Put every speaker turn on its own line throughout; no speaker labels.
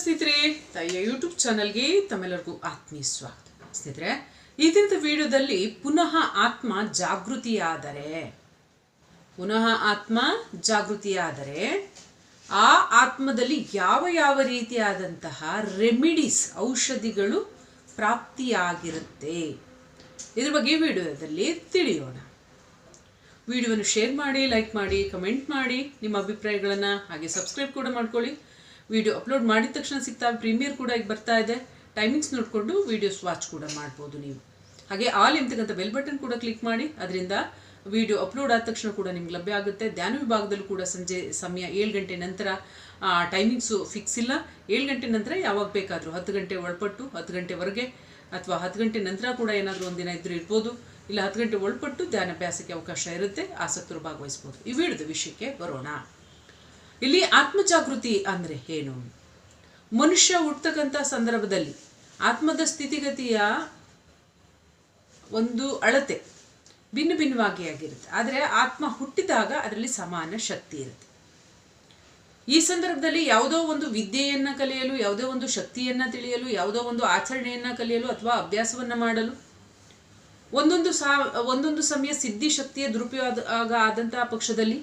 ಸ್ನೇಹಿತರೆ, ತಾಯಿಯ ಯೂಟ್ಯೂಬ್ ಚಾನಲ್ಗೆ ತಮ್ಮೆಲ್ಲರಿಗೂ ಆತ್ಮೀಯ ಸ್ವಾಗತ. ಸ್ನೇಹಿತರೆ, ಈ ದಿನದ ವಿಡಿಯೋದಲ್ಲಿ ಪುನಃ ಆತ್ಮ ಜಾಗೃತಿಯಾದರೆ, ಪುನಃ ಆತ್ಮ ಜಾಗೃತಿಯಾದರೆ, ಆ ಆತ್ಮದಲ್ಲಿ ಯಾವ ಯಾವ ರೀತಿಯಾದಂತಹ ರೆಮಿಡೀಸ್ ಔಷಧಿಗಳು ಪ್ರಾಪ್ತಿಯಾಗಿರುತ್ತೆ? ಇದ್ರ ಬಗ್ಗೆ ವಿಡಿಯೋದಲ್ಲಿ ತಿಳಿಯೋಣ. ವಿಡಿಯೋವನ್ನು ಶೇರ್ ಮಾಡಿ ಲೈಕ್ ಮಾಡಿ ಕಮೆಂಟ್ ಮಾಡಿ, ನಿಮ್ಮ ಅಭಿಪ್ರಾಯಗಳನ್ನು ಹಾಗೆ ಸಬ್ಸ್ಕ್ರೈಬ್ ಕೂಡ ಮಾಡ್ಕೊಳ್ಳಿ. ವಿಡಿಯೋ ಅಪ್ಲೋಡ್ ಮಾಡಿದ ತಕ್ಷಣ ಸಿಗ್ತಾವೆ ಪ್ರೀಮಿಯರ್ ಕೂಡ ಈಗ ಬರ್ತಾ ಇದೆ. ಟೈಮಿಂಗ್ಸ್ ನೋಡಿಕೊಂಡು ವಿಡಿಯೋಸ್ ವಾಚ್ ಕೂಡ ಮಾಡ್ಬೋದು ನೀವು. ಹಾಗೆ ಆಲ್ ಎಂತಕ್ಕಂಥ ಬೆಲ್ ಬಟನ್ ಕೂಡ ಕ್ಲಿಕ್ ಮಾಡಿ, ಅದರಿಂದ ವಿಡಿಯೋ ಅಪ್ಲೋಡ್ ಆದ ತಕ್ಷಣ ಕೂಡ ನಿಮ್ಗೆ ಲಭ್ಯ ಆಗುತ್ತೆ. ಧ್ಯಾನ ವಿಭಾಗದಲ್ಲೂ ಕೂಡ ಸಂಜೆ ಸಮಯ ಏಳು ಗಂಟೆ ನಂತರ ಟೈಮಿಂಗ್ಸು ಫಿಕ್ಸ್ ಇಲ್ಲ. ಏಳು ಗಂಟೆ ನಂತರ ಯಾವಾಗ ಬೇಕಾದರೂ ಹತ್ತು ಗಂಟೆ ಒಳಪಟ್ಟು, ಹತ್ತು ಗಂಟೆವರೆಗೆ ಅಥವಾ ಹತ್ತು ಗಂಟೆ ನಂತರ ಕೂಡ ಏನಾದರೂ ಒಂದಿನ ಇದ್ದರೂ ಇರ್ಬೋದು. ಇಲ್ಲ ಹತ್ತು ಗಂಟೆ ಒಳಪಟ್ಟು ಧ್ಯಾನಾಭ್ಯಾಸಕ್ಕೆ ಅವಕಾಶ ಇರುತ್ತೆ. ಆಸಕ್ತರು ಭಾಗವಹಿಸ್ಬೋದು ಈ ವಿಷಯಕ್ಕೆ ಬರೋಣ. ಇಲ್ಲಿ ಆತ್ಮಜಾಗೃತಿ ಅಂದರೆ ಏನು? ಮನುಷ್ಯ ಹುಟ್ಟತಕ್ಕಂಥ ಸಂದರ್ಭದಲ್ಲಿ ಆತ್ಮದ ಸ್ಥಿತಿಗತಿಯ ಒಂದು ಅಳತೆ ಭಿನ್ನ ಭಿನ್ನವಾಗಿ ಆಗಿರುತ್ತೆ. ಆದರೆ ಆತ್ಮ ಹುಟ್ಟಿದಾಗ ಅದರಲ್ಲಿ ಸಮಾನ ಶಕ್ತಿ ಇರುತ್ತೆ. ಈ ಸಂದರ್ಭದಲ್ಲಿ ಯಾವುದೋ ಒಂದು ವಿದ್ಯೆಯನ್ನ ಕಲಿಯಲು, ಯಾವುದೋ ಒಂದು ಶಕ್ತಿಯನ್ನ ತಿಳಿಯಲು, ಯಾವುದೋ ಒಂದು ಆಚರಣೆಯನ್ನ ಕಲಿಯಲು ಅಥವಾ ಅಭ್ಯಾಸವನ್ನ ಮಾಡಲು ಒಂದೊಂದು ಸಾ, ಒಂದೊಂದು ಸಮಯ ಸಿದ್ಧಿ ಶಕ್ತಿಯ ದುರುಪಯೋಗ ಆದಂತಹ ಪಕ್ಷದಲ್ಲಿ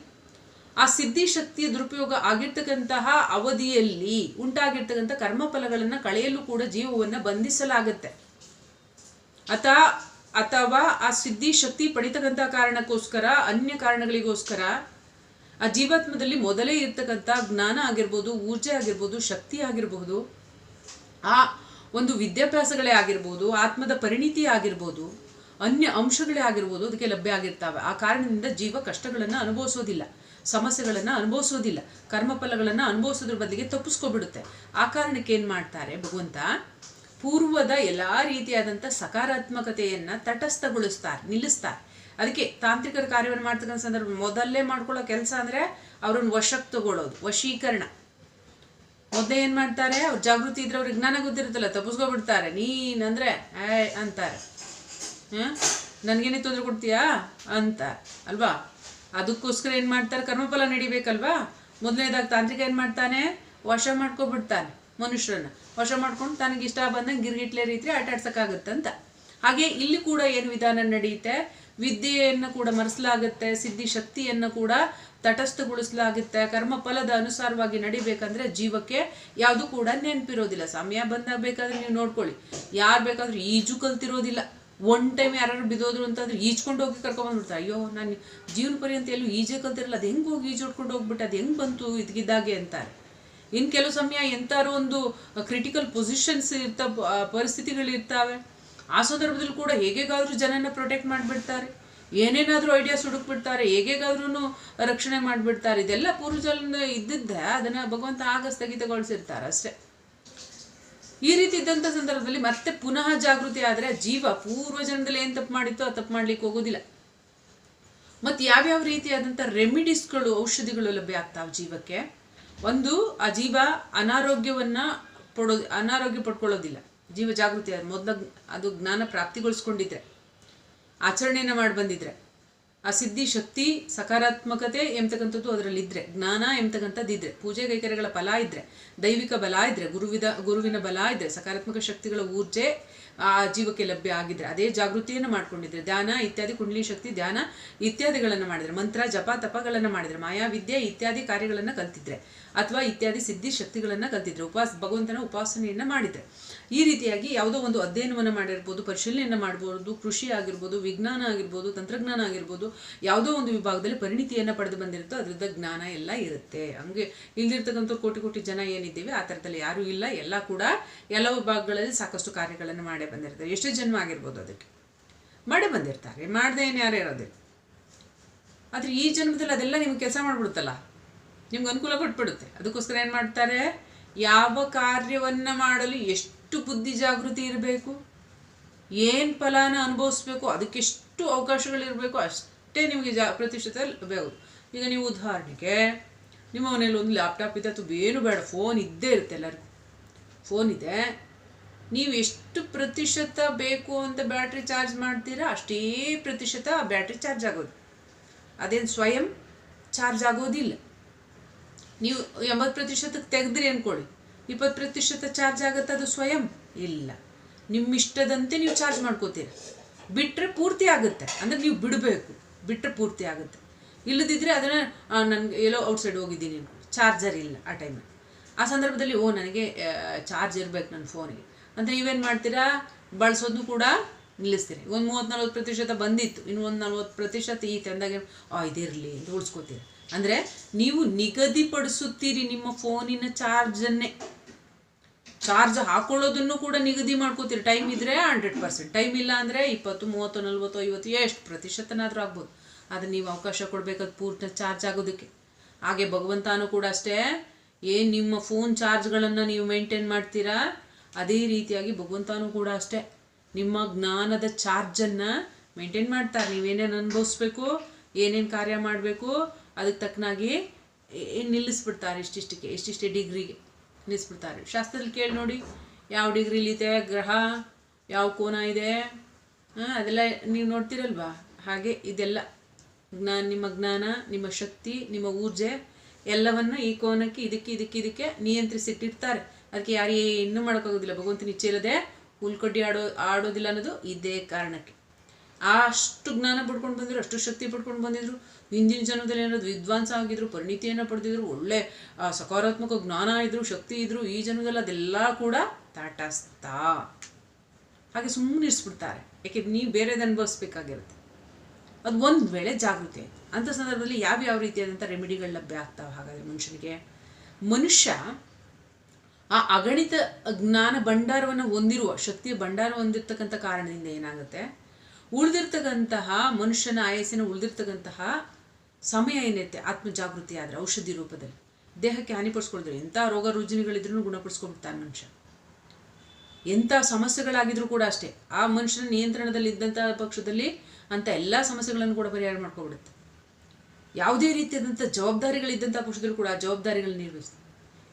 ಆ ಸಿದ್ಧಿ ಶಕ್ತಿಯ ದುರುಪಯೋಗ ಆಗಿರ್ತಕ್ಕಂತಹ ಅವಧಿಯಲ್ಲಿ ಉಂಟಾಗಿರ್ತಕ್ಕಂಥ ಕರ್ಮಫಲಗಳನ್ನು ಕಳೆಯಲು ಕೂಡ ಜೀವವನ್ನು ಬಂಧಿಸಲಾಗುತ್ತೆ. ಅತ, ಅಥವಾ ಆ ಸಿದ್ಧಿ ಶಕ್ತಿ ಪಡಿತಕ್ಕಂಥ ಕಾರಣಕ್ಕೋಸ್ಕರ, ಅನ್ಯ ಕಾರಣಗಳಿಗೋಸ್ಕರ, ಆ ಜೀವಾತ್ಮದಲ್ಲಿ ಮೊದಲೇ ಇರ್ತಕ್ಕಂಥ ಜ್ಞಾನ ಆಗಿರ್ಬೋದು, ಊರ್ಜೆ ಆಗಿರ್ಬೋದು, ಶಕ್ತಿ ಆಗಿರಬಹುದು, ಆ ಒಂದು ವಿದ್ಯಾಭ್ಯಾಸಗಳೇ ಆಗಿರ್ಬೋದು, ಆತ್ಮದ ಪರಿಣಿತಿ ಆಗಿರ್ಬೋದು, ಅನ್ಯ ಅಂಶಗಳೇ ಆಗಿರ್ಬೋದು, ಅದಕ್ಕೆ ಲಭ್ಯ ಆಗಿರ್ತಾವೆ. ಆ ಕಾರಣದಿಂದ ಜೀವ ಕಷ್ಟಗಳನ್ನು ಅನುಭವಿಸೋದಿಲ್ಲ. ಸಮಸ್ಯೆಗಳನ್ನು ಅನುಭವಿಸೋದಿಲ್ಲ. ಕರ್ಮಫಲಗಳನ್ನು ಅನುಭವಿಸೋದ್ರ ಬದಲಿಗೆ ತಪ್ಪಿಸ್ಕೊಬಿಡುತ್ತೆ. ಆ ಕಾರಣಕ್ಕೆ ಏನು ಮಾಡ್ತಾರೆ ಭಗವಂತ? ಪೂರ್ವದ ಎಲ್ಲ ರೀತಿಯಾದಂಥ ಸಕಾರಾತ್ಮಕತೆಯನ್ನು ತಟಸ್ಥಗೊಳಿಸ್ತಾರೆ, ನಿಲ್ಲಿಸ್ತಾರೆ. ಅದಕ್ಕೆ ತಾಂತ್ರಿಕರ ಕಾರ್ಯವನ್ನು ಮಾಡ್ತಕ್ಕಂಥ ಸಂದರ್ಭ ಮೊದಲೇ ಮಾಡ್ಕೊಳ್ಳೋ ಕೆಲಸ ಅಂದರೆ ಅವ್ರನ್ನ ವಶಕ್ಕೆ ತಗೊಳ್ಳೋದು, ವಶೀಕರಣ. ಮೊದಲೇ ಏನು ಮಾಡ್ತಾರೆ? ಅವ್ರು ಜಾಗೃತಿ ಇದ್ರೆ ಅವ್ರಿಗೆ ಜ್ಞಾನ ಗೊತ್ತಿರುತ್ತಲ್ಲ ತಪ್ಪಿಸ್ಕೊಬಿಡ್ತಾರೆ. ನೀನಂದ್ರೆ ಏ ಅಂತಾರೆ. ಹಾಂ ನನಗೇನೇ ತೊಂದರೆ ಕೊಡ್ತೀಯಾ? ಅಂತ ಅಲ್ವಾ? ಅದಕ್ಕೋಸ್ಕರ ಏನು ಮಾಡ್ತಾರೆ? ಕರ್ಮಫಲ ನಡಿಬೇಕಲ್ವಾ? ಮೊದಲನೇದಾಗಿ ತಾಂತ್ರಿಕ ಏನು ಮಾಡ್ತಾನೆ? ವಶ ಮಾಡ್ಕೊಬಿಡ್ತಾನೆ ಮನುಷ್ಯರನ್ನ. ವಶ ಮಾಡ್ಕೊಂಡು ತನಗೆ ಇಷ್ಟ ಬಂದಂಗೆ ಗಿರ್ಗಿಟ್ಲೆ ರೀತಿ ಆಟಾಡ್ಸೋಕ್ಕಾಗತ್ತಂತ ಹಾಗೆ ಇಲ್ಲಿ ಕೂಡ ಏನು ವಿಧಾನ ನಡೆಯುತ್ತೆ ವಿದ್ಯೆಯನ್ನು ಕೂಡ ಮರೆಸಲಾಗುತ್ತೆ, ಸಿದ್ಧಿ ಶಕ್ತಿಯನ್ನು ಕೂಡ ತಟಸ್ಥಗೊಳಿಸಲಾಗುತ್ತೆ. ಕರ್ಮ ಫಲದ ಅನುಸಾರವಾಗಿ ನಡಿಬೇಕಂದ್ರೆ ಜೀವಕ್ಕೆ ಯಾವುದು ಕೂಡ ನೆನಪಿರೋದಿಲ್ಲ. ಸಮಯ ಬಂದಾಗ ಬೇಕಾದ್ರೆ ನೀವು ನೋಡ್ಕೊಳ್ಳಿ. ಯಾರು ಬೇಕಾದ್ರೂ ಈಜು ಕಲ್ತಿರೋದಿಲ್ಲ. ಒನ್ ಟೈಮ್ ಯಾರು ಬಿದ್ದೋದ್ರು ಅಂತಂದ್ರೆ ಈಜ್ಕೊಂಡು ಹೋಗಿ ಕರ್ಕೊಂಡ್ಬಂದ್ಬಿಡ್ತಾರೆ ಅಯ್ಯೋ, ನಾನು ಜೀವನ ಪರ್ಯಂತ ಎಲ್ಲೂ ಈಜೇ ಕಲ್ತಿರಲ್ಲ ಅದು ಹೆಂಗೆ ಹೋಗಿ ಈಜು ಹೊಡ್ಕೊಂಡು ಹೋಗ್ಬಿಟ್ಟು, ಅದು ಹೆಂಗೆ ಬಂತು ಇದ್ಗಿದ್ದಾಗೆ ಅಂತಾರೆ. ಇನ್ನು ಕೆಲವು ಸಮಯ ಎಂತಾರು ಒಂದು ಕ್ರಿಟಿಕಲ್ ಪೊಸಿಷನ್ಸ್ ಇರ್ತ ಪರಿಸ್ಥಿತಿಗಳು ಇರ್ತಾವೆ. ಆ ಸಂದರ್ಭದಲ್ಲಿ ಕೂಡ ಹೇಗೇಗಾದರೂ ಜನನ ಪ್ರೊಟೆಕ್ಟ್ ಮಾಡಿಬಿಡ್ತಾರೆ. ಏನೇನಾದರೂ ಐಡಿಯಾಸ್ ಹುಡುಕ್ಬಿಡ್ತಾರೆ ಹೇಗೇಗಾದ್ರೂ ರಕ್ಷಣೆ ಮಾಡಿಬಿಡ್ತಾರೆ. ಇದೆಲ್ಲ ಪೂರ್ವಜಲಿಂದ ಇದ್ದಿದ್ದೆ, ಅದನ್ನು ಭಗವಂತ ಆಗ ಸ್ಥಗಿತಗೊಳಿಸಿರ್ತಾರೆ ಅಷ್ಟೇ. ಈ ರೀತಿ ಇದ್ದಂಥ ಸಂದರ್ಭದಲ್ಲಿ ಮತ್ತೆ ಪುನಃ ಜಾಗೃತಿ ಆದರೆ ಜೀವ ಪೂರ್ವ ಏನು ತಪ್ಪು ಮಾಡಿತ್ತೋ ಆ ತಪ್ಪು ಮಾಡ್ಲಿಕ್ಕೆ ಹೋಗೋದಿಲ್ಲ. ಮತ್ತು ಯಾವ್ಯಾವ ರೀತಿಯಾದಂಥ ರೆಮಿಡೀಸ್ಗಳು, ಔಷಧಿಗಳು ಲಭ್ಯ ಆಗ್ತಾವೆ ಜೀವಕ್ಕೆ? ಒಂದು, ಆ ಜೀವ ಅನಾರೋಗ್ಯವನ್ನ ಪಡೋ, ಅನಾರೋಗ್ಯ ಪಡ್ಕೊಳ್ಳೋದಿಲ್ಲ. ಜೀವ ಜಾಗೃತಿ ಮೊದಲ ಅದು ಜ್ಞಾನ ಪ್ರಾಪ್ತಿಗೊಳಿಸ್ಕೊಂಡಿದ್ರೆ ಆಚರಣೆಯನ್ನು ಮಾಡಿ ಬಂದಿದ್ರೆ ಆ ಸಿದ್ಧಿ, ಶಕ್ತಿ, ಸಕಾರಾತ್ಮಕತೆ ಎಂಬತಕ್ಕಂಥದ್ದು ಅದರಲ್ಲಿದ್ದರೆ ಜ್ಞಾನ ಎಂಬತಕ್ಕಂಥದ್ದಿದ್ರೆ ಪೂಜೆ ಕೈಕರ್ಯಗಳ ಫಲ ಇದ್ದರೆ ದೈವಿಕ ಬಲ ಇದ್ದರೆ ಗುರುವಿದ, ಗುರುವಿನ ಬಲ ಇದ್ದರೆ ಸಕಾರಾತ್ಮಕ ಶಕ್ತಿಗಳ ಊರ್ಜೆ ಆ ಜೀವಕ್ಕೆ ಲಭ್ಯ ಆಗಿದ್ರೆ, ಅದೇ ಜಾಗೃತಿಯನ್ನು ಮಾಡ್ಕೊಂಡಿದ್ರೆ, ಧ್ಯಾನ ಇತ್ಯಾದಿ, ಕುಂಡಲಿ ಶಕ್ತಿ, ಧ್ಯಾನ ಇತ್ಯಾದಿಗಳನ್ನು ಮಾಡಿದ್ರೆ, ಮಂತ್ರ, ಜಪ, ತಪಗಳನ್ನು ಮಾಡಿದ್ರೆ, ಮಾಯಾ, ವಿದ್ಯೆ ಇತ್ಯಾದಿ ಕಾರ್ಯಗಳನ್ನು ಕಲ್ತಿದ್ರೆ ಅಥವಾ ಇತ್ಯಾದಿ ಸಿದ್ಧಿ ಶಕ್ತಿಗಳನ್ನು ಕಲ್ತಿದ್ರು. ಉಪಾಸ, ಭಗವಂತನ ಉಪಾಸನೆಯನ್ನು ಮಾಡಿದ್ರೆ ಈ ರೀತಿಯಾಗಿ ಯಾವುದೋ ಒಂದು ಅಧ್ಯಯನವನ್ನು ಮಾಡಿರ್ಬೋದು, ಪರಿಶೀಲನೆಯನ್ನು ಮಾಡ್ಬೋದು, ಕೃಷಿ ಆಗಿರ್ಬೋದು, ವಿಜ್ಞಾನ ಆಗಿರ್ಬೋದು, ತಂತ್ರಜ್ಞಾನ ಆಗಿರ್ಬೋದು, ಯಾವುದೋ ಒಂದು ವಿಭಾಗದಲ್ಲಿ ಪರಿಣಿತಿಯನ್ನು ಪಡೆದು ಬಂದಿರುತ್ತೋ ಅದರಿಂದ ಜ್ಞಾನ ಎಲ್ಲ ಇರುತ್ತೆ. ಹಂಗೆ ಇಲ್ದಿರ್ತಕ್ಕಂಥ ಕೋಟಿ ಕೋಟಿ ಜನ ಏನಿದ್ದೀವಿ, ಆ ಥರದಲ್ಲಿ ಯಾರೂ ಇಲ್ಲ. ಎಲ್ಲ ಕೂಡ ಎಲ್ಲ ವಿಭಾಗಗಳಲ್ಲಿ ಸಾಕಷ್ಟು ಕಾರ್ಯಗಳನ್ನು ಮಾಡೇ ಬಂದಿರ್ತಾರೆ. ಎಷ್ಟೇ ಜನ್ಮ ಆಗಿರ್ಬೋದು ಅದಕ್ಕೆ. ಮಾಡೇ ಬಂದಿರ್ತಾರೆ. ಮಾಡದೆ ಏನು ಯಾರು ಇರೋದಿಲ್ಲ. ಆದರೆ ಈ ಜನ್ಮದಲ್ಲಿ ಅದೆಲ್ಲ ನಿಮ್ಗೆ ಕೆಲಸ ಮಾಡಿಬಿಡುತ್ತಲ್ಲ? ನಿಮ್ಗೆ ಅನುಕೂಲ ಕೊಟ್ಬಿಡುತ್ತೆ ಅದಕ್ಕೋಸ್ಕರ ಏನು ಮಾಡ್ತಾರೆ? ಯಾವ ಕಾರ್ಯವನ್ನು ಮಾಡಲು ಎಷ್ಟು ಬುದ್ಧಿ ಜಾಗೃತಿ ಇರಬೇಕು? ಏನು ಫಲಾನ ಅನುಭವಿಸ್ಬೇಕು? ಅದಕ್ಕೆಷ್ಟು ಅವಕಾಶಗಳಿರಬೇಕು? ಅಷ್ಟೇ ನಿಮಗೆ ಜಾ ಪ್ರತಿಶತ ಬೇಕು ಈಗ ನೀವು ಉದಾಹರಣೆಗೆ, ನಿಮ್ಮ ಮನೇಲಿ ಒಂದು ಲ್ಯಾಪ್ಟಾಪ್ ಇದೆ ಅಥವಾ ಏನು ಬೇಡ ಫೋನ್ ಇದ್ದೇ ಇರುತ್ತೆ ಎಲ್ಲರಿಗೂ. ಫೋನ್ ಇದೆ. ನೀವು ಎಷ್ಟು ಪ್ರತಿಶತ ಬೇಕು ಅಂತ ಬ್ಯಾಟ್ರಿ ಚಾರ್ಜ್ ಮಾಡ್ತೀರಾ, ಅಷ್ಟೇ ಪ್ರತಿಶತ ಬ್ಯಾಟ್ರಿ ಚಾರ್ಜ್ ಆಗೋದು. ಅದೇನು ಸ್ವಯಂ ಚಾರ್ಜ್ ಆಗೋದಿಲ್ಲ. ನೀವು ಎಂಬತ್ತು ಪ್ರತಿಶತಕ್ಕೆ ತೆಗೆದ್ರಿ ಅಂದ್ಕೊಳ್ಳಿ ಇಪ್ಪತ್ತು ಪ್ರತಿಶತ ಚಾರ್ಜ್ ಆಗುತ್ತೆ ಅದು ಸ್ವಯಂ? ಇಲ್ಲ. ನಿಮ್ಮಿಷ್ಟದಂತೆ ನೀವು ಚಾರ್ಜ್ ಮಾಡ್ಕೋತೀರ. ಬಿಟ್ಟರೆ ಪೂರ್ತಿ ಆಗುತ್ತೆ. ಅಂದರೆ ನೀವು ಬಿಡಬೇಕು. ಬಿಟ್ಟರೆ ಪೂರ್ತಿ ಆಗುತ್ತೆ. ಇಲ್ಲದಿದ್ದರೆ ಅದನ್ನು ನನಗೆ ಎಲ್ಲೋ ಔಟ್ಸೈಡ್ ಹೋಗಿದ್ದೀನಿ ಚಾರ್ಜರ್ ಇಲ್ಲ ಆ ಟೈಮಲ್ಲಿ ಆ ಸಂದರ್ಭದಲ್ಲಿ, ಓ, ನನಗೆ ಚಾರ್ಜ್ ಇರಬೇಕು ನನ್ನ ಫೋನಿಗೆ. ಅಂದರೆ ನೀವೇನು ಮಾಡ್ತೀರಾ? ಬಳಸೋದು ಕೂಡ ನಿಲ್ಲಿಸ್ತೀರಿ. ಒಂದು ಮೂವತ್ತು ನಲ್ವತ್ತು ಪ್ರತಿಶತ ಬಂದಿತ್ತು. ಇನ್ನು ಒಂದು ನಲ್ವತ್ತು ಪ್ರತಿಶತ ಈ ತಂದಾಗ ಆ, ಇದಿರಲಿ ಅಂತ ಉಳಿಸ್ಕೋತೀರಿ. ಅಂದರೆ ನೀವು ನಿಗದಿಪಡಿಸುತ್ತೀರಿ ನಿಮ್ಮ ಫೋನಿನ ಚಾರ್ಜನ್ನೇ. ಚಾರ್ಜ್ ಹಾಕೊಳ್ಳೋದನ್ನು ಕೂಡ ನಿಗದಿ ಮಾಡ್ಕೋತೀರಿ. ಟೈಮ್ ಇದ್ದರೆ ಹಂಡ್ರೆಡ್ ಪರ್ಸೆಂಟ್. ಟೈಮ್ ಇಲ್ಲ ಅಂದರೆ ಇಪ್ಪತ್ತು, ಮೂವತ್ತು, ನಲ್ವತ್ತು, ಐವತ್ತು, ಎಷ್ಟು ಪ್ರತಿಶತನಾದರೂ ಆಗ್ಬೋದು. ಆದರೆ ನೀವು ಅವಕಾಶ ಕೊಡಬೇಕಾದ ಪೂರ್ಣ ಚಾರ್ಜ್ ಆಗೋದಕ್ಕೆ. ಹಾಗೆ ಭಗವಂತನೂ ಕೂಡ ಅಷ್ಟೇ, ಏನು ನಿಮ್ಮ ಫೋನ್ ಚಾರ್ಜ್ಗಳನ್ನು ನೀವು ಮೇಂಟೈನ್ ಮಾಡ್ತೀರಾ, ಅದೇ ರೀತಿಯಾಗಿ ಭಗವಂತನೂ ಕೂಡ ಅಷ್ಟೇ ನಿಮ್ಮ ಜ್ಞಾನದ ಚಾರ್ಜನ್ನು ಮೇಂಟೈನ್ ಮಾಡ್ತಾರೆ. ನೀವೇನೇನು ಅನುಭವಿಸ್ಬೇಕು, ಏನೇನು ಕಾರ್ಯ ಮಾಡಬೇಕು ಅದಕ್ಕೆ ತಕ್ಕನಾಗಿ ನಿಲ್ಲಿಸ್ಬಿಡ್ತಾರೆ ಇಷ್ಟಿಷ್ಟಕ್ಕೆ, ಇಷ್ಟಿಷ್ಟೇ ಡಿಗ್ರಿಗೆ ನಿಲ್ಲಿಸ್ಬಿಡ್ತಾರೆ. ಶಾಸ್ತ್ರದಲ್ಲಿ ಕೇಳಿ ನೋಡಿ, ಯಾವ ಡಿಗ್ರಿಲಿದೆ ಗ್ರಹ, ಯಾವ ಕೋನ ಇದೆ ಅದೆಲ್ಲ ನೀವು ನೋಡ್ತಿರಲ್ವಾ? ಹಾಗೆ ಇದೆಲ್ಲ ಜ್ಞಾನ ನಿಮ್ಮ ಜ್ಞಾನ, ನಿಮ್ಮ ಶಕ್ತಿ, ನಿಮ್ಮ ಊರ್ಜೆ, ಎಲ್ಲವನ್ನು ಈ ಕೋನಕ್ಕೆ, ಇದಕ್ಕೆ ಇದಕ್ಕೆ ಇದಕ್ಕೆ ನಿಯಂತ್ರಿಸಿಟ್ಟಿರ್ತಾರೆ. ಅದಕ್ಕೆ ಯಾರೇ ಇನ್ನೂ ಮಾಡೋಕ್ಕಾಗೋದಿಲ್ಲ. ಭಗವಂತನ ಇಚ್ಛೆ ಇಲ್ಲದೆ ಹುಲ್ಕೊಡ್ಡಿ ಆಡೋ, ಆಡೋದಿಲ್ಲ ಅನ್ನೋದು ಇದೇ ಕಾರಣಕ್ಕೆ. ಅಷ್ಟು ಜ್ಞಾನ ಪಡ್ಕೊಂಡು ಬಂದಿದ್ರು, ಅಷ್ಟು ಶಕ್ತಿ ಪಡ್ಕೊಂಡು ಬಂದಿದ್ರು ಹಿಂದಿನ ಜನ್ಮದಲ್ಲಿ ಏನಾದ್ರು ವಿದ್ವಾಂಸ ಆಗಿದ್ರು, ಪರಿಣಿತಿಯನ್ನು ಪಡೆದಿದ್ರು, ಒಳ್ಳೆ ಸಕಾರಾತ್ಮಕ ಜ್ಞಾನ ಇದ್ರು, ಶಕ್ತಿ ಇದ್ರು, ಈ ಜನ್ಮದಲ್ಲಿ ಅದೆಲ್ಲ ಕೂಡ ತಾಟಸ್ತ. ಹಾಗೆ ಸುಮ್ಮನೆ ಇರಿಸ್ಬಿಡ್ತಾರೆ. ಯಾಕೆ ನೀವು ಬೇರೆದು ಅನುಭವಿಸ್ಬೇಕಾಗಿರುತ್ತೆ. ಅದು ಒಂದು ವೇಳೆ ಜಾಗೃತಿ ಆಯಿತು. ಸಂದರ್ಭದಲ್ಲಿ ಯಾವ ಯಾವ ರೀತಿಯಾದಂಥ ರೆಮಿಡಿಗಳು ಲಭ್ಯ ಆಗ್ತಾವೆ ಹಾಗಾದರೆ ಮನುಷ್ಯನಿಗೆ? ಮನುಷ್ಯ ಆ ಅಗಣಿತ ಜ್ಞಾನ ಭಂಡಾರವನ್ನು ಹೊಂದಿರುವ, ಶಕ್ತಿಯ ಭಂಡಾರ ಹೊಂದಿರ್ತಕ್ಕಂಥ ಕಾರಣದಿಂದ ಏನಾಗುತ್ತೆ? ಉಳಿದಿರ್ತಕ್ಕಂತಹ ಮನುಷ್ಯನ ಆಯಸ್ಸಿನ ಉಳಿದಿರ್ತಕ್ಕಂತಹ ಸಮಯ ಏನೈತೆ ಆತ್ಮ ಜಾಗೃತಿ ಆದರೆ ಔಷಧಿ ರೂಪದಲ್ಲಿ. ದೇಹಕ್ಕೆ ಹಾನಿಪಡಿಸ್ಕೊಳ್ತಾರೆ ಎಂಥ ರೋಗ ರುಜಿನಗಳಿದ್ರೂ ಗುಣಪಡಿಸ್ಕೊಂಡ್ಬಿಡ್ತಾನೆ ಮನುಷ್ಯ. ಎಂಥ ಸಮಸ್ಯೆಗಳಾಗಿದ್ರೂ ಕೂಡ ಅಷ್ಟೇ. ಆ ಮನುಷ್ಯನ ನಿಯಂತ್ರಣದಲ್ಲಿ ಇದ್ದಂಥ ಪಕ್ಷದಲ್ಲಿ ಅಂಥ ಎಲ್ಲ ಸಮಸ್ಯೆಗಳನ್ನು ಕೂಡ ಪರಿಹಾರ ಮಾಡ್ಕೊಬಿಡುತ್ತೆ. ಯಾವುದೇ ರೀತಿಯಾದಂಥ ಜವಾಬ್ದಾರಿಗಳಿದ್ದಂಥ ಪಕ್ಷದಲ್ಲೂ ಕೂಡ ಆ ಜವಾಬ್ದಾರಿಗಳನ್ನ ನಿರ್ವಹಿಸ್ತಾರೆ.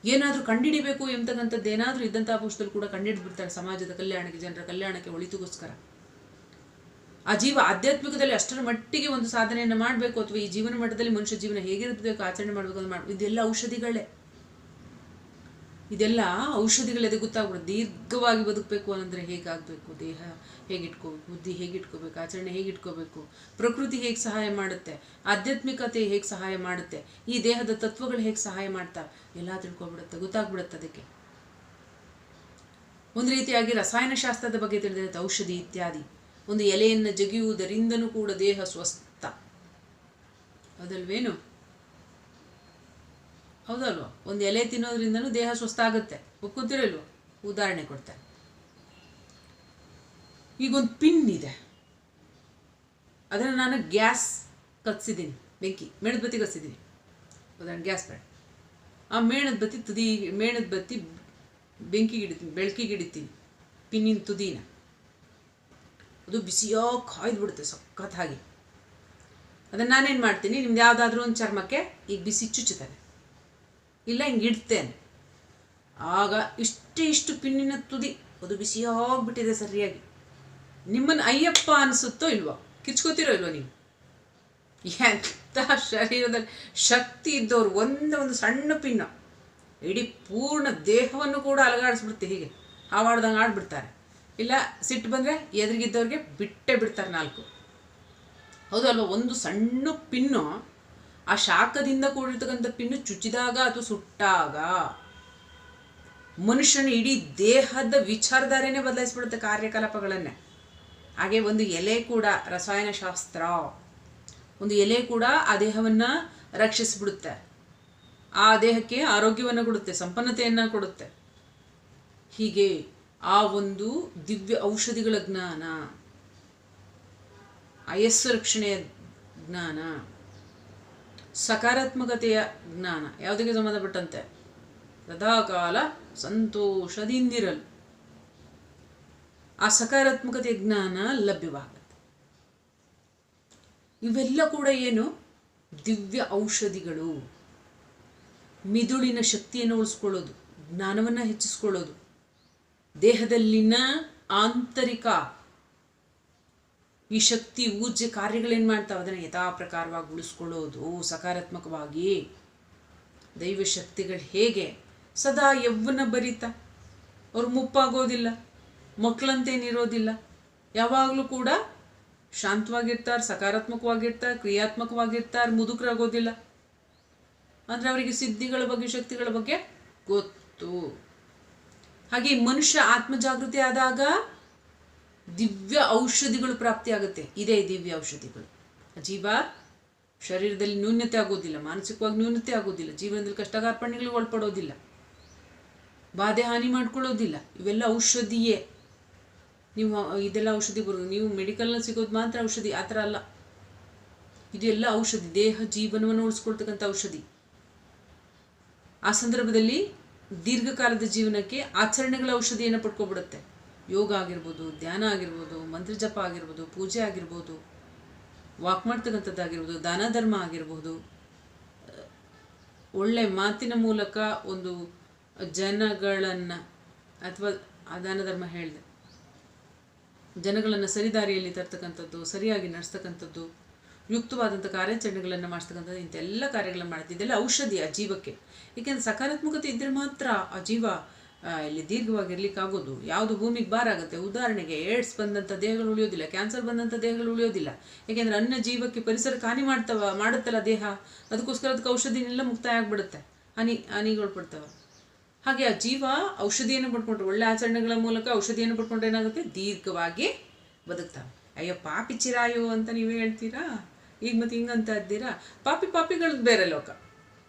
ಏನಾದರೂ ಕಂಡಿಡಿಬೇಕು ಎಂಬತಕ್ಕಂಥದ್ದು ಏನಾದರೂ ಇದ್ದಂಥ ಪಕ್ಷದಲ್ಲಿ ಕೂಡ ಕಂಡಿಡಿದ್ಬಿಡ್ತಾರೆ ಸಮಾಜದ ಕಲ್ಯಾಣಕ್ಕೆ, ಜನರ ಕಲ್ಯಾಣಕ್ಕೆ ಒಳಿತುಗೋಸ್ಕರ. ಆ ಜೀವ ಆಧ್ಯಾತ್ಮಿಕದಲ್ಲಿ ಅಷ್ಟರ ಮಟ್ಟಿಗೆ ಒಂದು ಸಾಧನೆಯನ್ನು ಮಾಡಬೇಕು ಅಥವಾ ಈ ಜೀವನ ಮಟ್ಟದಲ್ಲಿ ಮನುಷ್ಯ ಜೀವನ ಹೇಗಿರಬೇಕು, ಆಚರಣೆ ಮಾಡಬೇಕು ಅಂತ ಮಾಡಿ, ಇದೆಲ್ಲ ಔಷಧಿಗಳೇ. ಇದೆಲ್ಲ ಔಷಧಿಗಳದೇ ಗೊತ್ತಾಗ್ಬಿಡುತ್ತೆ. ದೀರ್ಘವಾಗಿ ಬದುಕಬೇಕು ಅಂದರೆ ಹೇಗಾಗಬೇಕು? ದೇಹ ಹೇಗಿಟ್ಕೋಬೇಕು? ಬುದ್ಧಿ ಹೇಗಿಟ್ಕೋಬೇಕು? ಆಚರಣೆ ಹೇಗಿಟ್ಕೋಬೇಕು? ಪ್ರಕೃತಿ ಹೇಗೆ ಸಹಾಯ ಮಾಡುತ್ತೆ? ಆಧ್ಯಾತ್ಮಿಕತೆ ಹೇಗೆ ಸಹಾಯ ಮಾಡುತ್ತೆ? ಈ ದೇಹದ ತತ್ವಗಳು ಹೇಗೆ ಸಹಾಯ ಮಾಡ್ತಾ? ಎಲ್ಲ ತಿಳ್ಕೊಬಿಡುತ್ತೆ. ಗೊತ್ತಾಗ್ಬಿಡುತ್ತೆ ಅದಕ್ಕೆ. ಒಂದು ರೀತಿಯಾಗಿ ರಸಾಯನಶಾಸ್ತ್ರದ ಬಗ್ಗೆ ತಿಳಿದಿರುತ್ತೆ, ಔಷಧಿ ಇತ್ಯಾದಿ. ಒಂದು ಎಲೆಯನ್ನು ಜಗಿಯುವುದರಿಂದನೂ ಕೂಡ ದೇಹ ಸ್ವಸ್ಥ. ಅದಲ್ವೇನು? ಹೌದಲ್ವಾ? ಒಂದು ಎಲೆ ತಿನ್ನೋದ್ರಿಂದನೂ ದೇಹ ಸ್ವಸ್ಥ ಆಗುತ್ತೆ. ಒಪ್ಕೋತಿರಲ್ವ? ಉದಾಹರಣೆ ಕೊಡ್ತಾರೆ ಈಗ ಒಂದು ಪಿನ್ ಇದೆ. ಅದನ್ನು ನಾನು ಗ್ಯಾಸ್ ಕತ್ಸಿದ್ದೀನಿ ಬೆಂಕಿ, ಮೇಣದ ಬತ್ತಿ ಕತ್ಸಿದ್ದೀನಿ ಉದಾಹರಣೆ ಗ್ಯಾಸ್ ಬೇಡ ಆ ಮೇಣದ ಬತ್ತಿ ತುದಿ, ಮೇಣದ ಬತ್ತಿ ಬೆಂಕಿಗೆ ಬೆಳಕಿಗಿಡ್ತೀನಿ ಪಿನ್ನಿನ ತುದಿನ. ಅದು ಬಿಸಿಯಾಗಿ ಕಾಯ್ದು ಬಿಡುತ್ತೆ ಸಖತ್ತಾಗಿ. ಅದನ್ನು ನಾನೇನು ಮಾಡ್ತೀನಿ, ನಿಮ್ದು ಯಾವುದಾದ್ರೂ ಒಂದು ಚರ್ಮಕ್ಕೆ ಈಗ ಬಿಸಿ ಚುಚ್ಚುತ್ತೇನೆ. ಇಲ್ಲ ಹಿಂಗೆ ಇಡ್ತೇನೆ. ಆಗ ಇಷ್ಟೇ ಇಷ್ಟು ಪಿನ್ನಿನ ತುದಿ, ಅದು ಬಿಸಿಯಾಗ್ಬಿಟ್ಟಿದೆ ಸರಿಯಾಗಿ. ನಿಮ್ಮನ್ನು ಅಯ್ಯಪ್ಪ ಅನಿಸುತ್ತೋ ಇಲ್ವೋ? ಕಿರ್ಚ್ಕೋತಿರೋ ಇಲ್ವೋ ನೀವು? ಎಂಥ ಶರೀರದಲ್ಲಿ ಶಕ್ತಿ ಇದ್ದವ್ರು, ಒಂದೇ ಒಂದು ಸಣ್ಣ ಪಿನ್ನು ಇಡೀ ಪೂರ್ಣ ದೇಹವನ್ನು ಕೂಡ ಅಲಗಾಡಿಸ್ಬಿಡುತ್ತೆ ಹೀಗೆ. ಹಾವಾಡ್ದಂಗೆ ಆಡ್ಬಿಡ್ತಾರೆ. ಇಲ್ಲ, ಸಿಟ್ಟು ಬಂದರೆ ಎದುರಿಗಿದ್ದವ್ರಿಗೆ ಬಿಟ್ಟೇ ಬಿಡ್ತಾರೆ ನಾಲ್ಕು. ಹೌದು ಅಲ್ವಾ, ಒಂದು ಸಣ್ಣ ಪಿನ್ನು, ಆ ಶಾಖದಿಂದ ಕೂಡಿರ್ತಕ್ಕಂಥ ಪಿನ್ನು ಚುಚ್ಚಿದಾಗ ಅಥವಾ ಸುಟ್ಟಾಗ ಮನುಷ್ಯನ ಇಡೀ ದೇಹದ ವಿಚಾರಧಾರೆನೇ ಬದಲಾಯಿಸ್ಬಿಡುತ್ತೆ ಕಾರ್ಯಕಲಾಪಗಳನ್ನೇ. ಹಾಗೆ ಒಂದು ಎಲೆ ಕೂಡ, ರಸಾಯನಶಾಸ್ತ್ರ, ಒಂದು ಎಲೆ ಕೂಡ ಆ ದೇಹವನ್ನು ರಕ್ಷಿಸಿಬಿಡುತ್ತೆ. ಆ ದೇಹಕ್ಕೆ ಆರೋಗ್ಯವನ್ನು ಕೊಡುತ್ತೆ, ಸಂಪನ್ನತೆಯನ್ನು ಕೊಡುತ್ತೆ. ಹೀಗೆ ಆ ಒಂದು ದಿವ್ಯ ಔಷಧಿಗಳ ಜ್ಞಾನ ಆಯಸ್ಸು ರಕ್ಷಣೆಯ ಜ್ಞಾನ, ಸಕಾರಾತ್ಮಕತೆಯ ಜ್ಞಾನ, ಯಾವುದಕ್ಕೆ ಸಂಬಂಧಪಟ್ಟಂತೆ? ಸದಾಕಾಲ ಸಂತೋಷದಿಂದಿರಲು. ಆ ಸಕಾರಾತ್ಮಕತೆಯ ಜ್ಞಾನ ಲಭ್ಯವಾಗುತ್ತೆ. ಇವೆಲ್ಲ ಕೂಡ ಏನು? ದಿವ್ಯ ಔಷಧಿಗಳು. ಮಿದುಳಿನ ಶಕ್ತಿಯನ್ನು ಉಳಿಸ್ಕೊಳ್ಳೋದು, ಜ್ಞಾನವನ್ನು ಹೆಚ್ಚಿಸ್ಕೊಳ್ಳೋದು. ದೇಹದಲ್ಲಿನ ಆಂತರಿಕ ಈ ಶಕ್ತಿ ಊರ್ಜೆ ಕಾರ್ಯಗಳೇನು ಮಾಡ್ತಾವೆ? ಅದನ್ನು ಯಥಾ ಪ್ರಕಾರವಾಗಿ ಉಳಿಸ್ಕೊಳ್ಳೋದು, ಸಕಾರಾತ್ಮಕವಾಗಿ ದೈವ ಶಕ್ತಿಗಳು ಹೇಗೆ? ಸದಾ ಯವ್ವನ ಬರೀತ ಅವ್ರು ಮುಪ್ಪಾಗೋದಿಲ್ಲ ಮಕ್ಕಳಂತೇನಿರೋದಿಲ್ಲ ಯಾವಾಗಲೂ ಕೂಡ ಶಾಂತವಾಗಿರ್ತಾರೆ, ಸಕಾರಾತ್ಮಕವಾಗಿರ್ತಾರೆ, ಕ್ರಿಯಾತ್ಮಕವಾಗಿರ್ತಾರೆ, ಮುದುಕರಾಗೋದಿಲ್ಲ. ಅಂದರೆ ಅವರಿಗೆ ಸಿದ್ಧಿಗಳ ಬಗ್ಗೆ, ಶಕ್ತಿಗಳ ಬಗ್ಗೆ ಗೊತ್ತು. ಹಾಗೆ ಮನುಷ್ಯ ಆತ್ಮ ಜಾಗೃತಿ ಆದಾಗ ದಿವ್ಯ ಔಷಧಿಗಳು ಪ್ರಾಪ್ತಿಯಾಗುತ್ತೆ. ಇದೇ ದಿವ್ಯ ಔಷಧಿಗಳು. ಜೀವ ಶರೀರದಲ್ಲಿ ನ್ಯೂನ್ಯತೆ ಆಗೋದಿಲ್ಲ, ಮಾನಸಿಕವಾಗಿ ನ್ಯೂನ್ಯತೆ ಆಗೋದಿಲ್ಲ, ಜೀವನದಲ್ಲಿ ಕಷ್ಟಗಾರ್ಪಣೆಗಳಿಗೆ ಒಳಪಡೋದಿಲ್ಲ, ಬಾಧೆ ಹಾನಿ ಮಾಡ್ಕೊಳ್ಳೋದಿಲ್ಲ. ಇವೆಲ್ಲ ಔಷಧಿಯೇ. ನೀವು ಇದೆಲ್ಲ ಔಷಧಿ ಬರೋದು ನೀವು ಮೆಡಿಕಲ್ನಲ್ಲಿ ಸಿಗೋದು ಮಾತ್ರ ಔಷಧಿ, ಆ ಥರ ಅಲ್ಲ. ಇದೆಲ್ಲ ಔಷಧಿ, ದೇಹ ಜೀವನವನ್ನು ಉಳಿಸ್ಕೊಳ್ತಕ್ಕಂಥ ಔಷಧಿ. ಆ ಸಂದರ್ಭದಲ್ಲಿ ದೀರ್ಘಕಾಲದ ಜೀವನಕ್ಕೆ ಆಚರಣೆಗಳ ಔಷಧಿಯನ್ನು ಪಡ್ಕೊಬಿಡುತ್ತೆ. ಯೋಗ ಆಗಿರ್ಬೋದು, ಧ್ಯಾನ ಆಗಿರ್ಬೋದು, ಮಂತ್ರಜಪ ಆಗಿರ್ಬೋದು, ಪೂಜೆ ಆಗಿರ್ಬೋದು ವಾಕ್ ಮಾಡ್ತಕ್ಕಂಥದ್ದಾಗಿರ್ಬೋದು ದಾನ ಧರ್ಮ ಆಗಿರ್ಬೋದು ಒಳ್ಳೆ ಮಾತಿನ ಮೂಲಕ ಒಂದು ಜನಗಳನ್ನು ಅಥವಾ ಆ ದಾನ ಧರ್ಮ ಹೇಳಿದೆ. ಜನಗಳನ್ನು ಸರಿದಾರಿಯಲ್ಲಿ ತರ್ತಕ್ಕಂಥದ್ದು, ಸರಿಯಾಗಿ ನಡೆಸ್ತಕ್ಕಂಥದ್ದು ಯುಕ್ತವಾದಂಥ ಕಾರ್ಯಾಚರಣೆಗಳನ್ನು ಮಾಡಿಸ್ತಕ್ಕಂಥದ್ದು ಇಂಥೆಲ್ಲ ಕಾರ್ಯಗಳನ್ನು ಮಾಡುತ್ತೆ ಇದೆಲ್ಲ ಔಷಧಿ, ಆ ಜೀವಕ್ಕೆ. ಏಕೆಂದರೆ ಸಕಾರಾತ್ಮಕತೆ ಇದ್ದರೆ ಮಾತ್ರ ಆ ಜೀವ ಇಲ್ಲಿ ದೀರ್ಘವಾಗಿರ್ಲಿಕ್ಕಾಗೋದು ಯಾವುದು ಭೂಮಿಗೆ ಭಾರ ಆಗುತ್ತೆ? ಉದಾಹರಣೆಗೆ ಏಡ್ಸ್ ಬಂದಂಥ ದೇಹಗಳು ಉಳಿಯೋದಿಲ್ಲ, ಕ್ಯಾನ್ಸರ್ ಬಂದಂಥ ದೇಹಗಳು ಉಳಿಯೋದಿಲ್ಲ. ಏಕೆಂದರೆ ಅನ್ನ ಜೀವಕ್ಕೆ ಪರಿಸರಕ್ಕೆ ಹಾನಿ ಮಾಡ್ತವ, ಮಾಡುತ್ತಲ್ಲ ದೇಹ. ಅದಕ್ಕೋಸ್ಕರ ಅದಕ್ಕೆ ಔಷಧಿನೆಲ್ಲ ಮುಕ್ತಾಯ ಆಗಿಬಿಡುತ್ತೆ ಹಾನಿ, ಹಾನಿಗೊಳ್ಪಡ್ತವ. ಹಾಗೆ ಆ ಜೀವ ಔಷಧಿಯನ್ನು ಪಡ್ಕೊಂಡ್ರೆ, ಒಳ್ಳೆ ಆಚರಣೆಗಳ ಮೂಲಕ ಔಷಧಿಯನ್ನು ಪಡ್ಕೊಂಡ್ರೆ ಏನಾಗುತ್ತೆ? ದೀರ್ಘವಾಗಿ ಬದುಕ್ತಾವೆ. ಅಯ್ಯೋ ಪಾಪಿ ಚಿರಾಯು ಅಂತ ನೀವೇ ಹೇಳ್ತೀರಾ? ಈಗ ಮತ್ತೆ ಹಿಂಗಂತ ಇದ್ದೀರಾ? ಪಾಪಿ ಪಾಪಿಗಳದ್ದು ಬೇರೆ ಲೋಕ.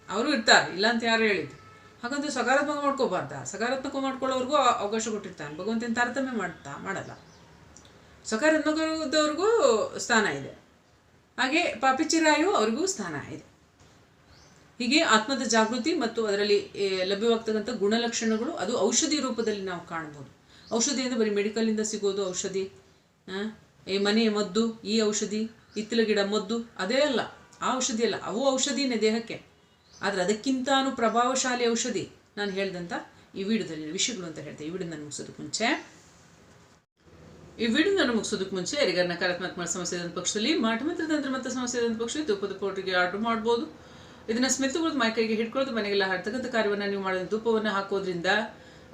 ಅವರು ಇರ್ತಾರೆ ಇಲ್ಲ ಅಂತ ಯಾರು ಹೇಳಿದ್ದು? ಹಾಗಂತ ಸಕಾರಾತ್ಮಕ ಮಾಡ್ಕೋಬಾರ್ದ? ಸಕಾರಾತ್ಮಕ ಮಾಡ್ಕೊಳ್ಳೋರ್ಗೂ ಅವಕಾಶ ಕೊಟ್ಟಿರ್ತಾನೆ. ಭಗವಂತನ ತಾರತಮ್ಯ ಮಾಡ್ತಾ, ಮಾಡಲ್ಲ. ಸಕಾರಾತ್ಮಕದವ್ರಿಗೂ ಸ್ಥಾನ ಇದೆ. ಹಾಗೆ ಪಾಪಿಚಿರಾಯು ಅವ್ರಿಗೂ ಸ್ಥಾನ ಇದೆ. ಹೀಗೆ ಆತ್ಮದ ಜಾಗೃತಿ ಮತ್ತು ಅದರಲ್ಲಿ ಲಭ್ಯವಾಗ್ತಕ್ಕಂಥ ಗುಣಲಕ್ಷಣಗಳು, ಅದು ಔಷಧಿ ರೂಪದಲ್ಲಿ ನಾವು ಕಾಣ್ಬೋದು. ಔಷಧಿ ಅಂದರೆ ಬರೀ ಮೆಡಿಕಲಿಂದ ಸಿಗೋದು ಔಷಧಿ ಮನೆಯ ಮದ್ದು, ಈ ಔಷಧಿ ಹಿತ್ತಲ ಗಿಡ ಮದ್ದು, ಅದೇ ಅಲ್ಲ, ಆ ಔಷಧಿ ಅಲ್ಲ, ಅವು ಔಷಧಿನೇ ದೇಹಕ್ಕೆ. ಆದರೆ ಅದಕ್ಕಿಂತಾನು ಪ್ರಭಾವಶಾಲಿ ಔಷಧಿ ನಾನು ಹೇಳ್ದಂಥ ಈ ವಿಡದಲ್ಲಿ ವಿಷಯಗಳು ಅಂತ ಹೇಳ್ತೇನೆ ಈ ವಿಡಿಯೋ ನಾನು ಮುಗಿಸೋದಕ್ಕೆ ಮುಂಚೆ, ಈ ವಿಡಿಯೋನ ಮುಗಿಸೋದಕ್ಕೆ ಮುಂಚೆ ಯಾರಿಗಾರ ನಕಾರಾತ್ಮಕ ಸಮಸ್ಯೆ ಇದ್ದಂಥ ಪಕ್ಷದಲ್ಲಿ ಮಾಟ ಮತ್ತು ತಂತ್ರ ಮತ್ತು ಸಮಸ್ಯೆ ಇದ್ದಂಥ ಪಕ್ಷದಲ್ಲಿ ತುಪ್ಪದ ಪೌಡ್ರಿಗೆ ಆರ್ಡರ್ ಮಾಡ್ಬೋದು. ಇದನ್ನ ಮೈ ಮೈಕೈಗೆ ಹಿಡ್ಕೊಳ್ಳೋದು, ಮನೆಗೆಲ್ಲ ಹಾಡ್ತಕ್ಕಂಥ ಕಾರ್ಯವನ್ನು ನೀವು ಮಾಡೋದು ಧೂಪವನ್ನು ಹಾಕೋದ್ರಿಂದ,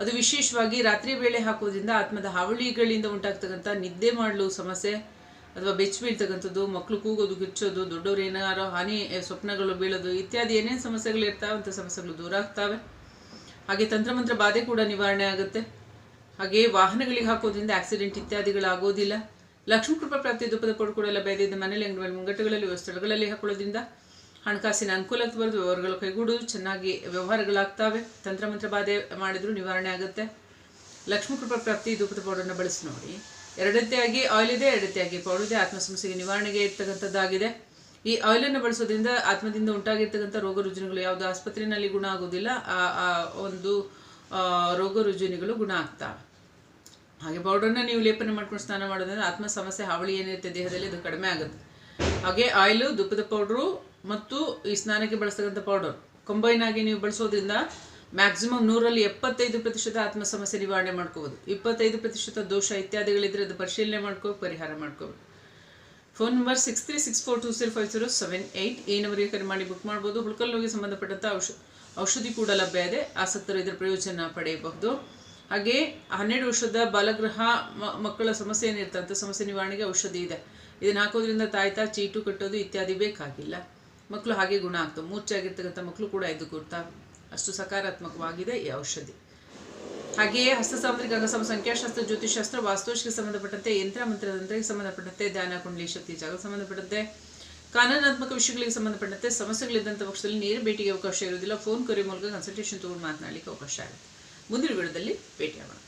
ಅದು ವಿಶೇಷವಾಗಿ ರಾತ್ರಿ ವೇಳೆ ಹಾಕೋದ್ರಿಂದ ಆತ್ಮದ ಹಾವಳಿಗಳಿಂದ ಉಂಟಾಗ್ತಕ್ಕಂಥ ನಿದ್ದೆ ಮಾಡಲು ಸಮಸ್ಯೆ ಅಥವಾ ಬೆಚ್ಚ ಬೀಳ್ತಕ್ಕಂಥದ್ದು ಮಕ್ಕಳು ಕೂಗೋದು ಗಿಚ್ಚೋದು ದೊಡ್ಡವ್ರು ಏನಾರೋ ಹಾನಿ ಸ್ವಪ್ನಗಳು ಬೀಳೋದು, ಇತ್ಯಾದಿ ಏನೇನು ಸಮಸ್ಯೆಗಳು ಇರ್ತಾವೆ, ಅಂಥ ಸಮಸ್ಯೆಗಳು ದೂರ ಆಗ್ತಾವೆ. ಹಾಗೆ ತಂತ್ರಮಂತ್ರ ಬಾಧೆ ಕೂಡ ನಿವಾರಣೆ ಆಗುತ್ತೆ. ಹಾಗೆ ವಾಹನಗಳಿಗೆ ಹಾಕೋದ್ರಿಂದ ಆಕ್ಸಿಡೆಂಟ್ ಇತ್ಯಾದಿಗಳಾಗೋದಿಲ್ಲ. ಲಕ್ಷ್ಮೀ ಕೃಪಾ ಪ್ರಾಪ್ತಿ ಧೂಪದ ಕೊಡು ಕೂಡ ಲಭ್ಯವಿದೆ ಮನೆಯಲ್ಲಿ ಅಂಗಡಿ ಮುಂಗಟ್ಟುಗಳಲ್ಲಿ ಸ್ಥಳಗಳಲ್ಲಿ ಹಾಕೊಳ್ಳೋದ್ರಿಂದ ಹಣಕಾಸಿನ ಅನುಕೂಲಕ್ಕೆ ಬರೋದು ವ್ಯವಹಾರಗಳು ಕೈಗೂಡೋದು ಚೆನ್ನಾಗಿ ವ್ಯವಹಾರಗಳಾಗ್ತವೆ. ತಂತ್ರಮಂತ್ರ ಬಾಧೆ ಮಾಡಿದರೂ ನಿವಾರಣೆ ಆಗುತ್ತೆ. ಲಕ್ಷ್ಮೀ ಕೃಪಾ ಪ್ರಾಪ್ತಿ ಧೂಪದ ಪೌಡರ್ನ ಬಳಸಿ ನೋಡಿ. ಎರಡತ್ತೆಯಾಗಿ ಆಯಿಲ್ ಇದೆ ಎರಡತ್ತೆಯಾಗಿ ಪೌಡರ್ ಇದೆ. ಆತ್ಮ ಸಮಸ್ಯೆಗೆ ನಿವಾರಣೆಗೆ ಇರ್ತಕ್ಕಂಥದ್ದಾಗಿದೆ. ಈ ಆಯಿಲನ್ನು ಬಳಸೋದ್ರಿಂದ ಆತ್ಮದಿಂದ ಉಂಟಾಗಿರ್ತಕ್ಕಂಥ ರೋಗ ರುಜಿನಗಳು ಯಾವುದು ಆಸ್ಪತ್ರೆಯಲ್ಲಿ ಗುಣ ಆಗೋದಿಲ್ಲ ಆ ಒಂದು ರೋಗ ರುಜಿನಗಳು ಗುಣ ಆಗ್ತವೆ. ಹಾಗೆ ಪೌಡರ್ನ ನೀವು ಲೇಪನ ಮಾಡ್ಕೊಂಡು ಸ್ನಾನ ಮಾಡೋದ್ರಿಂದ ಆತ್ಮ ಸಮಸ್ಯೆ, ಹಾವಳಿ ಏನಿರುತ್ತೆ ದೇಹದಲ್ಲಿ ಅದು ಕಡಿಮೆ ಆಗುತ್ತೆ. ಹಾಗೆ ಆಯಿಲು ದುಪ್ಪದ ಪೌಡ್ರು ಮತ್ತು ಈ ಸ್ನಾನಕ್ಕೆ ಬಳಸ್ತಕ್ಕಂಥ ಪೌಡರ್ ಕಂಬೈನ್ ಆಗಿ ನೀವು ಬಳಸೋದ್ರಿಂದ ಮ್ಯಾಕ್ಸಿಮಮ್ ನೂರಲ್ಲಿ ಎಪ್ಪತ್ತೈದು ಪ್ರತಿಶತ ಆತ್ಮ ಸಮಸ್ಯೆ ನಿವಾರಣೆ ಮಾಡ್ಕೋಬೋದು. ಇಪ್ಪತ್ತೈದು ಪ್ರತಿಶತ ದೋಷ ಇತ್ಯಾದಿಗಳಿದ್ರೆ ಅದು ಪರಿಶೀಲನೆ ಮಾಡ್ಕೋ ಪರಿಹಾರ ಮಾಡ್ಕೋಬೋದು phone number six three six four two five zero seven eight ಈ ನಂಬರಿಗೆ ಕರೆ ಮಾಡಿ ಬುಕ್ ಮಾಡ್ಬೋದು. ಹುಳ್ಕಲ್ಲೋಗಿ ಸಂಬಂಧಪಟ್ಟಂಥ ಔಷ, ಔಷಧಿ ಕೂಡ ಲಭ್ಯ ಇದೆ. ಆಸಕ್ತರು ಇದರ ಪ್ರಯೋಜನ ಪಡೆಯಬಹುದು. ಹಾಗೆ ಹನ್ನೆರಡು ವರ್ಷದ ಬಾಲಗೃಹ ಮಕ್ಕಳ ಸಮಸ್ಯೆ ಏನಿರುತ್ತೆ ಸಮಸ್ಯೆ ನಿವಾರಣೆಗೆ ಔಷಧಿ ಇದೆ. ಇದನ್ನು ಹಾಕೋದ್ರಿಂದ ತಾಯ್ತಾ, ಚೀಟು ಕಟ್ಟೋದು ಇತ್ಯಾದಿ ಬೇಕಾಗಿಲ್ಲ. ಮಕ್ಕಳು ಹಾಗೆ ಗುಣ ಆಗ್ತವೆ. ಮೂರ್ಛೆಯಾಗಿರ್ತಕ್ಕಂಥ ಮಕ್ಕಳು ಕೂಡ ಇದು ಕೂರ್ತಾವೆ ಅಷ್ಟು ಸಕಾರಾತ್ಮಕವಾಗಿದೆ ಈ ಔಷಧಿ. ಹಾಗೆಯೇ ಹಸ್ತ ಸಾಮುದ್ರಿಕ ಅಂಗಸಮ ಸಂಖ್ಯಾಶಾಸ್ತ್ರ ಜ್ಯೋತಿಷಾಸ್ತ್ರ ವಾಸ್ತುಶಿಗೆ ಸಂಬಂಧಪಟ್ಟಂತೆ ಯಂತ್ರ ಮಂತ್ರತಂತ್ರಕ್ಕೆ ಸಂಬಂಧಪಟ್ಟಂತೆ ಧ್ಯಾನ, ಕುಂಡಲಿ, ಶಕ್ತಿ ಜಾಗಕ್ಕೆ ಸಂಬಂಧಪಟ್ಟಂತೆ ಕಾನೂನಾತ್ಮಕ ವಿಷಯಗಳಿಗೆ ಸಂಬಂಧಪಟ್ಟಂತೆ ಸಮಸ್ಯೆಗಳಿದ್ದಂಥ ಪಕ್ಷದಲ್ಲಿ ನೇರ ಭೇಟಿಗೆ ಅವಕಾಶ ಇರುವುದಿಲ್ಲ. ಫೋನ್ ಕರೆ ಮೂಲಕ ಕನ್ಸಲ್ಟೇಷನ್ ತಗೊಂಡು ಮಾತನಾಡಲಿಕ್ಕೆ ಅವಕಾಶ ಆಗುತ್ತೆ. ಮುಂದಿನ ವಿಡಿಯೋದಲ್ಲಿ ಭೇಟಿಯಾಗೋಣ.